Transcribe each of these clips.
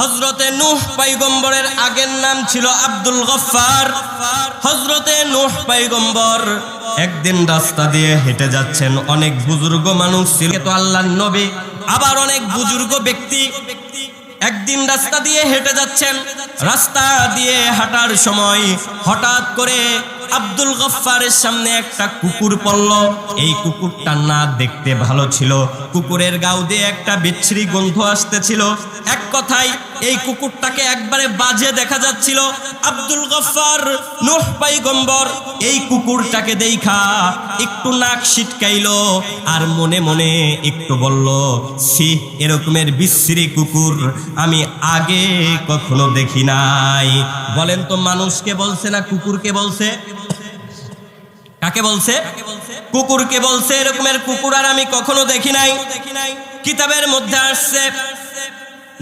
হজরতে নূহ পৈগম্বরের আগের নাম ছিল আব্দুল গফফার। হজরতে নূহ পৈগম্বর একদিন রাস্তা দিয়ে হেঁটে যাচ্ছেন, অনেক বুজুর্গ মানুষ ছিল। তো আল্লাহ নবী। আবার অনেক বুজুর্গ ব্যক্তি একদিন রাস্তা দিয়ে হেঁটে যাচ্ছেন। রাস্তা দিয়ে হাঁটার সময় হঠাৎ করে আব্দুল গফফারের সামনে একটা কুকুর পড়ল। এই কুকুরটার না দেখতে ভালো ছিল। কুকুরের গাও দিয়ে একটা বিচ্ছিরি গন্ধ আসতেছিল। এক কথায় এই কুকুরটাকে একবারে বাজে দেখা যাচ্ছিল। আব্দুল গফফার নূহ পয়গম্বর, এই কুকুরটাকে দেখা একটু নাক সিটকাইলো আর মনে মনে একটু বলল সি এরকমের বিশ্রী কুকুর আমি আগে কখনো দেখি নাই। বলেন তো মানুষকে বলছে না কুকুরকে বলছে? কাকে বলছে? কুকুরকে বলছে, এরকমের কুকুর আর আমি কখনো দেখি নাই। কিতাবের মধ্যে আসছে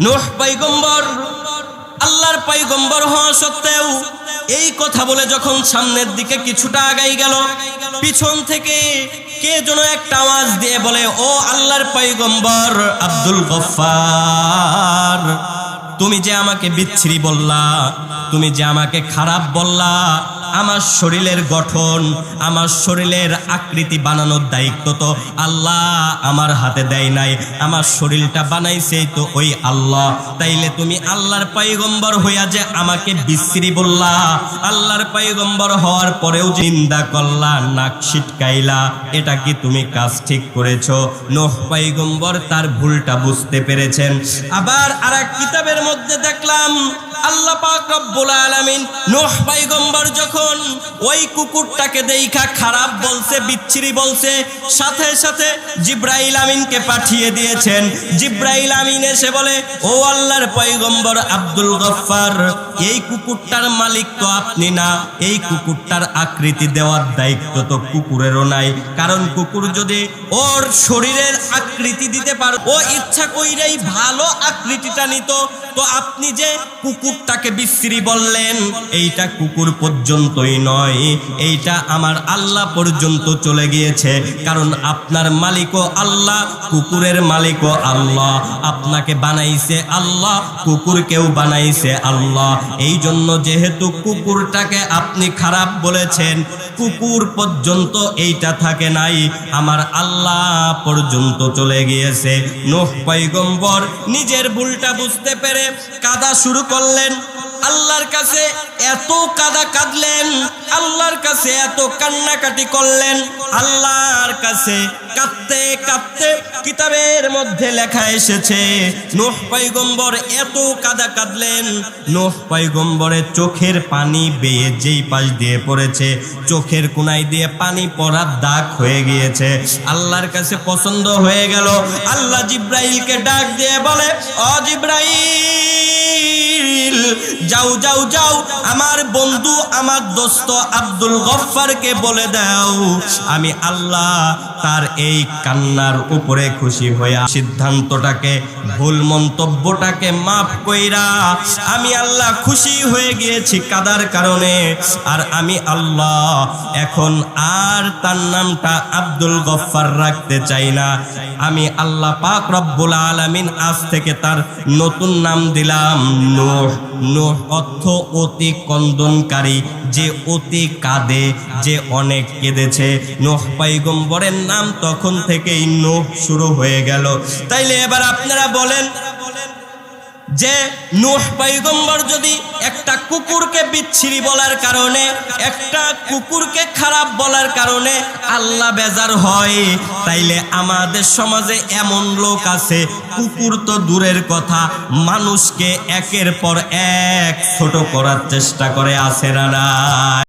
নোহ পাইগম্বর আল্লাহর পাইগম্বর হওয়া সত্ত্বেও এই কথা বলে যখন সামনের দিকে কিছুটা আগাই গেল, পিছন থেকে কে যেন একটা আওয়াজ দিয়ে বলে, ও আল্লাহর পাইগম্বর আব্দুল গফফার, তুমি যে আমাকে বিচ্ছিরি বললা, তুমি যে আমাকে খারাপ বললা আমার শরীরের গঠন, আমার শরীরের আকৃতি বানানোর দায়িত্ব তো আল্লাহ আমার হাতে দেয় নাই। আমার শরীরটা বানাইছে তো ওই আল্লাহ। তাইলে তুমি আল্লাহর পয়গম্বর হইয়া যে আমাকে বিশ্রী বললা, আল্লাহর পয়গম্বর হওয়ার পরেও নিন্দা করলা, নাক ছিটকাইলা, এটা কি তুমি কাজ ঠিক করেছ? নোহ পয়গম্বর তার ভুলটা বুঝতে পেরেছেন। আবার আর কিতাবের মধ্যে দেখলাম আল্লাহ পাক রব্বুল আলামিন নূহ পয়গম্বর যখন ওই কুকুরটাকে দেইখা খারাপ বলছে, বিচ্ছিরি বলছে, সাথে সাথে জিব্রাইল আমিনকে পাঠিয়ে দিয়েছেন। জিব্রাইল আমিন এসে বলে, ও আল্লাহর পয়গম্বর আব্দুল গফফার, এই কুকুরটার মালিক তো আপনি না, এই কুকুরটার আকৃতি দেওয়ার দায়িত্ব তো কুকুরেরও নাই। কারণ কুকুর যদি ওর শরীরের আকৃতি দিতে পারো, ও ইচ্ছা কইরেই ভালো আকৃতিটা নিত, তো আপনি যে কুকুরটাকে বিশ্রী বললেন, এইটা কুকুর পর্যন্তই নয়, এইটা আমার আল্লাহ পর্যন্ত চলে গিয়েছে, কারণ আপনার মালিকও আল্লাহ, কুকুরের মালিকও আল্লাহ, আপনাকে বানাইছে আল্লাহ, কুকুরকেও বানাইছে আল্লাহ। এই জন্য যেহেতু কুকুরটাকে আপনি খারাপ বলেছেন, কুকুর পর্যন্ত এইটা থাকে নাই, আমার আল্লাহ পর্যন্ত চলে গিয়েছে। নোহ পৈগম্বর নিজের ভুলটা বুঝতে পেরে কাদা শুরু করলেন। আল্লাহর কাছে এত কাদা কাঁদলেন, আল্লাহর কাছে এত কান্নাকাটি করলেন, আল্লাহর কাছে কাঁদতে কাঁদতে কিতাবের মধ্যে লেখা এসেছে, নোহ পৈগম্বর এত কাদা কাঁদলেন, নোহ পৈগম্বরের চোখের পানি বেয়ে যেই পাশ দিয়ে পড়েছে, চোখের কোনায় দিয়ে পানি পড়ার দাগ হয়ে গিয়েছে, আল্লাহর কাছে পছন্দ হয়ে গেল, আল্লাহ জিব্রাইলকে ডাক দিয়ে বলে, অ জিব্রাইল! যাও যাও যাও আমার বন্ধু, আমার দোস্ত আব্দুল গফফারকে বলে দাও, আমি আল্লাহ তার এই কান্নার উপরে খুশি হইয়া সিদ্ধান্তটাকে, ভুল মন্তব্যটাকে মাফ কইরা আমি আল্লাহ খুশি হয়ে গিয়েছি কাদার কারণে। আর আমি আল্লাহ এখন আর তার নামটা আব্দুল গফফার রাখতে চাই না। আমি আল্লাহ পাক রব্বুল আলামিন আজ থেকে তার নতুন নাম দিলাম, নূহ। নূহ অর্থ অতি কন্দনকারী, যে অতি কাঁদে, যে অনেক কেঁদেছে। নোহ পাইগম্বরের নাম তখন থেকেই নোহ শুরু হয়ে গেল। তাইলে এবার আপনারা বলেন যে নূহ পাইগম্বর যদি একটা কুকুরকে বিচ্ছিরি বলার কারণে, একটা কুকুরকে খারাপ বলার কারণে আল্লাহ বেজার হয়, তাইলে আমাদের সমাজে এমন লোক আছে, কুকুর তো দূরের কথা, মানুষকে একের পর এক ছোট করার চেষ্টা করে আসে না